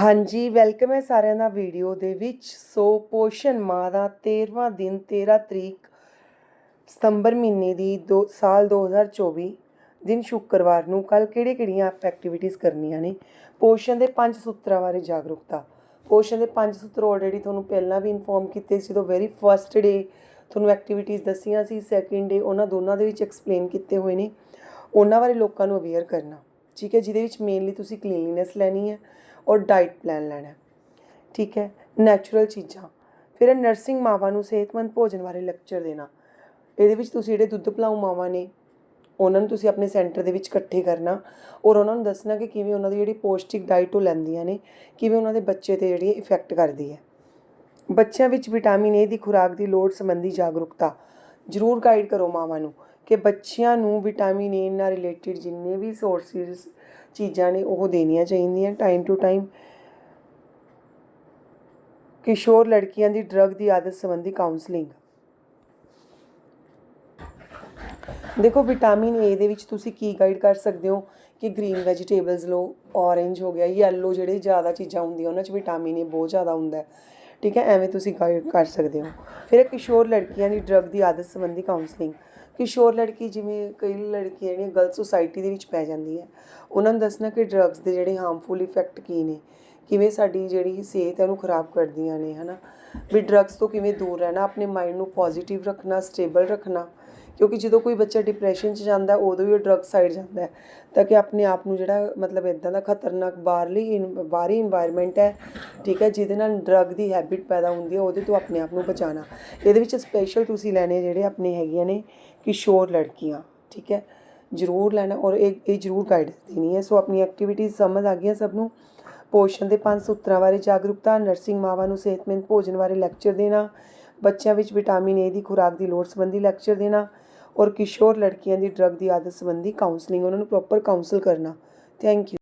ਹਾਂਜੀ ਵੈਲਕਮ ਹੈ ਸਾਰਿਆਂ ਦਾ ਵੀਡੀਓ ਦੇ ਵਿੱਚ। ਸੋ ਪੋਸ਼ਣ ਮਾਹ ਦਾ 13ਵਾਂ ਦਿਨ 13 ਤਰੀਕ ਸਤੰਬਰ ਮਹੀਨੇ ਦੀ ਦੋ, ਸਾਲ 2024 ਦਿਨ ਸ਼ੁੱਕਰਵਾਰ ਨੂੰ ਕੱਲ ਕਿਹੜੇ ਕਿਹੜੀਆਂ ਐਕਟੀਵਿਟੀਜ਼ ਕਰਨੀਆਂ ਨੇ? ਪੋਸ਼ਣ ਦੇ ਪੰਜ ਸੂਤਰਾਂ ਬਾਰੇ ਜਾਗਰੂਕਤਾ। ਪੋਸ਼ਣ ਦੇ ਪੰਜ ਸੂਤਰ ਆਲਰੇਡੀ ਤੁਹਾਨੂੰ ਪਹਿਲਾਂ ਵੀ ਇਨਫੋਰਮ ਕੀਤੇ ਸੀ, ਜਦੋਂ ਵੈਰੀ ਫਰਸਟ ਡੇ ਤੁਹਾਨੂੰ ਐਕਟੀਵਿਟੀਜ਼ ਦੱਸੀਆਂ ਸੀ ਸੈਕਿੰਡ ਡੇ ਉਹਨਾਂ ਦੋਨਾਂ ਦੇ ਵਿੱਚ ਐਕਸਪਲੇਨ ਕੀਤੇ ਹੋਏ ਨੇ। ਉਹਨਾਂ ਬਾਰੇ ਲੋਕਾਂ ਨੂੰ ਅਵੇਅਰ ਕਰਨਾ। ਠੀਕ ਹੈ, ਜਿਹਦੇ ਵਿੱਚ ਮੇਨਲੀ ਤੁਸੀਂ ਕਲੀਨਲੀਨੈਸ ਲੈਣੀ ਹੈ। ਔਰ ਡਾਈਟ ਪਲਾਨ ਲੈਣਾ ਠੀਕ ਹੈ ਨੈਚੁਰਲ ਚੀਜ਼ਾਂ। ਫਿਰ ਇਹ ਨਰਸਿੰਗ ਮਾਵਾਂ ਨੂੰ ਸਿਹਤਮੰਦ ਭੋਜਨ ਬਾਰੇ ਲੈਕਚਰ ਦੇਣਾ। ਇਹਦੇ ਵਿੱਚ ਤੁਸੀਂ ਜਿਹੜੇ ਦੁੱਧ ਪਿਲਾਊ ਮਾਵਾਂ ਨੇ, ਉਹਨਾਂ ਨੂੰ ਤੁਸੀਂ ਆਪਣੇ ਸੈਂਟਰ ਦੇ ਵਿੱਚ ਇਕੱਠੇ ਕਰਨਾ। ਔਰ ਉਹਨਾਂ ਨੂੰ ਦੱਸਣਾ ਕਿ ਕਿਵੇਂ ਉਹਨਾਂ ਦੀ ਜਿਹੜੀ ਪੌਸ਼ਟਿਕ ਡਾਈਟ ਉਹ ਲੈਂਦੀਆਂ ਨੇ, ਕਿਵੇਂ ਉਹਨਾਂ ਦੇ ਬੱਚੇ ਤੇ ਜਿਹੜੀ ਇਫੈਕਟ ਕਰਦੀ ਹੈ। ਬੱਚਿਆਂ ਵਿੱਚ ਵਿਟਾਮਿਨ ਏ ਦੀ ਖੁਰਾਕ ਦੀ ਲੋੜ ਸੰਬੰਧੀ ਜਾਗਰੂਕਤਾ। ਜ਼ਰੂਰ ਗਾਈਡ ਕਰੋ ਮਾਵਾਂ ਨੂੰ। ਕਿ ਬੱਚਿਆਂ ਨੂੰ ਵਿਟਾਮਿਨ ਏ ਨਾਲ ਰਿਲੇਟਡ ਜਿੰਨੇ ਵੀ ਸੋਰਸਿਸ ਚੀਜ਼ਾਂ ਨੇ, ਉਹ ਦੇਣੀਆਂ ਚਾਹੀਦੀਆਂ ਟਾਈਮ ਟੂ ਟਾਈਮ ਕਿਸ਼ੋਰ ਲੜਕੀਆਂ ਦੀ ਡਰੱਗ ਦੀ ਆਦਤ ਸੰਬੰਧੀ ਕਾਉਂਸਲਿੰਗ ਦੇਖੋ ਵਿਟਾਮਿਨ ਏ ਦੇ ਵਿੱਚ ਤੁਸੀਂ ਕੀ ਗਾਈਡ ਕਰ ਸਕਦੇ ਹੋ? ਕਿ ਗ੍ਰੀਨ ਵੈਜੀਟੇਬਲਸ ਲਓ ਔਰੇਂਜ ਹੋ ਗਿਆ ਯੈਲੋ ਜਿਹੜੇ ਜ਼ਿਆਦਾ ਚੀਜ਼ਾਂ ਹੁੰਦੀਆਂ, ਉਹਨਾਂ 'ਚ ਵਿਟਾਮਿਨ ਏ ਬਹੁਤ ਜ਼ਿਆਦਾ ਹੁੰਦਾ ਹੈ। ਠੀਕ ਹੈ, ਐਵੇਂ ਤੁਸੀਂ ਗਾਈਡ ਕਰ ਸਕਦੇ ਹੋ। ਫਿਰ ਇਹ ਕਿਸ਼ੋਰ ਲੜਕੀਆਂ ਦੀ ਡਰੱਗ ਦੀ ਆਦਤ ਸੰਬੰਧੀ ਕਾਉਂਸਲਿੰਗ ਕਿਸ਼ੋਰ ਲੜਕੀ ਜਿਵੇਂ ਕਈ ਲੜਕੀਆਂ ਜਿਹੜੀਆਂ ਗਲਤ ਸੁਸਾਇਟੀ ਦੇ ਵਿੱਚ ਪੈ ਜਾਂਦੀ ਹੈ, ਉਹਨਾਂ ਨੂੰ ਦੱਸਣਾ ਕਿ ਡਰੱਗਸ ਦੇ ਜਿਹੜੇ ਹਾਰਮਫੁਲ ਇਫੈਕਟ ਕੀ ਨੇ, ਕਿਵੇਂ ਸਾਡੀ ਜਿਹੜੀ ਸਿਹਤ ਹੈ ਉਹਨੂੰ ਖਰਾਬ ਕਰਦੀਆਂ ਨੇ, ਹਨਾ। ਵੀ ਡਰੱਗਸ ਤੋਂ ਕਿਵੇਂ ਦੂਰ ਰਹਿਣਾ, ਆਪਣੇ ਮਾਈਂਡ ਨੂੰ ਪੋਜ਼ਿਟਿਵ ਰੱਖਣਾ ਸਟੇਬਲ ਰੱਖਣਾ। ਕਿਉਂਕਿ ਜਦੋਂ ਕੋਈ ਬੱਚਾ ਡਿਪਰੈਸ਼ਨ 'ਚ ਜਾਂਦਾ, ਉਦੋਂ ਹੀ ਉਹ ਡਰੱਗ ਸਾਈਡ ਜਾਂਦਾ ਤਾਂ ਕਿ ਆਪਣੇ ਆਪ ਨੂੰ ਜਿਹੜਾ ਮਤਲਬ ਇਦਾਂ ਦਾ ਖਤਰਨਾਕ ਬਾਹਰਲੀ ਇਨ- ਬਾਹਰੀ ਇਨਵਾਇਰਨਮੈਂਟ ਹੈ, ਠੀਕ ਹੈ, ਜਿਹਦੇ ਨਾਲ ਡਰੱਗ ਦੀ ਹੈਬਿਟ ਪੈਦਾ ਹੁੰਦੀ ਹੈ, ਉਹਦੇ ਤੋਂ ਆਪਣੇ ਆਪ ਨੂੰ ਬਚਾਉਣਾ। ਇਹਦੇ ਵਿੱਚ ਸਪੈਸ਼ਲ ਤੁਸੀਂ ਲੈਣੇ ਜਿਹੜੇ ਆਪਣੇ ਹੈਗੀਆਂ ਨੇ ਕਿਸ਼ੋਰ ਲੜਕੀਆਂ, ਠੀਕ ਹੈ, ਜ਼ਰੂਰ ਲੈਣਾ ਔਰ ਇਹ ਇਹ ਜ਼ਰੂਰ ਗਾਈਡੈਂਸ ਦੇਣੀ ਹੈ। ਸੋ ਆਪਣੀ ਐਕਟੀਵਿਟੀਜ਼ ਸਮਝ ਆ ਗਈਆਂ ਸਭ ਨੂੰ। ਪੋਸ਼ਣ ਦੇ ਪੰਜ ਸੂਤਰਾਂ ਬਾਰੇ ਜਾਗਰੂਕਤਾ ਨਰਸਿੰਗ ਮਾਵਾਂ ਨੂੰ ਸਿਹਤਮੰਦ ਭੋਜਨ ਬਾਰੇ ਲੈਕਚਰ ਦੇਣਾ, ਬੱਚਿਆਂ ਵਿੱਚ ਵਿਟਾਮਿਨ ਏ ਦੀ ਖੁਰਾਕ ਦੀ ਲੋੜ ਸੰਬੰਧੀ ਲੈਕਚਰ ਦੇਣਾ ਔਰ ਕਿਸ਼ੋਰ ਲੜਕੀਆਂ ਦੀ ਡਰੱਗ ਦੀ ਆਦਤ ਸੰਬੰਧੀ ਕਾਉਂਸਲਿੰਗ ਉਹਨਾਂ ਨੂੰ ਪ੍ਰੋਪਰ ਕਾਉਂਸਲ ਕਰਨਾ। Thank you